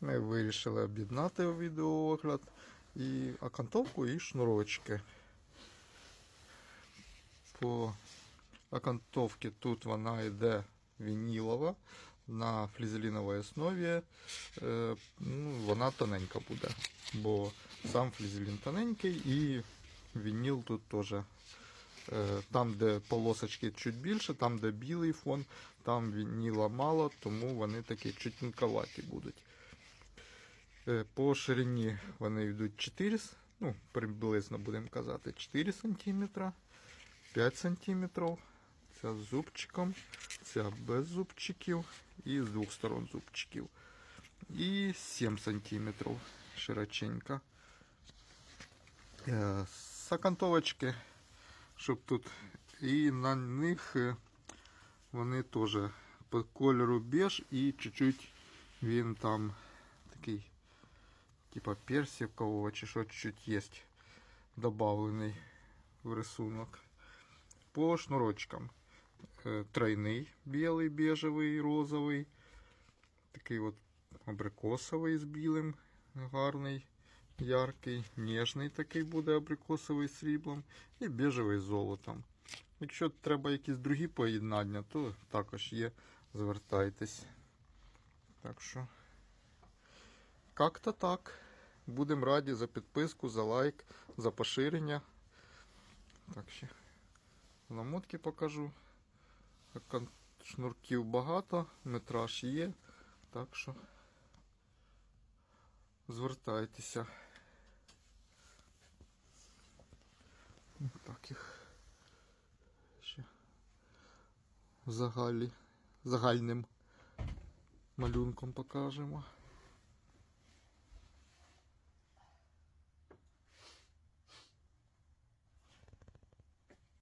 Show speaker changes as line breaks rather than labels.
Ми вирішили об'єднати відеоогляд і окантовку і шнурочки. По окантовці тут вона йде вінілова на флізеліновій основі. Е, ну, вона тоненька буде, бо сам флізелін тоненький і вініл тут теж. Е, Там, де полосочки чуть більше, там, де білий фон, там вініла мало, тому вони такі чутненьковаті будуть. Е, По ширині вони йдуть 4, с- ну, приблизно будемо казати, 4 см, 5 см. Ця з зубчиком, ця без зубчиків і з двох сторон зубчиків. І 7 см широченька. Е, З окантовочки, щоб тут. І на них е, вони теж по кольору беж і чуть-чуть він там такий типа персикового чи що чуть-чуть є добавлений в рисунок. По шнурочкам. Е, Тройний білий, бежевий, розовий. Такий от абрикосовий з білим, гарний, яркий, ніжний такий буде абрикосовий з сріблом і бежевий з золотом. Якщо треба якісь другі поєднання, то також є. Звертайтесь. Так що. Как-то так. Будемо раді за підписку, за лайк, за поширення. Так ще намотки покажу. Шнурків багато, метраж є. Так що звертайтеся. Так їх ще загалі, загальним малюнком покажемо.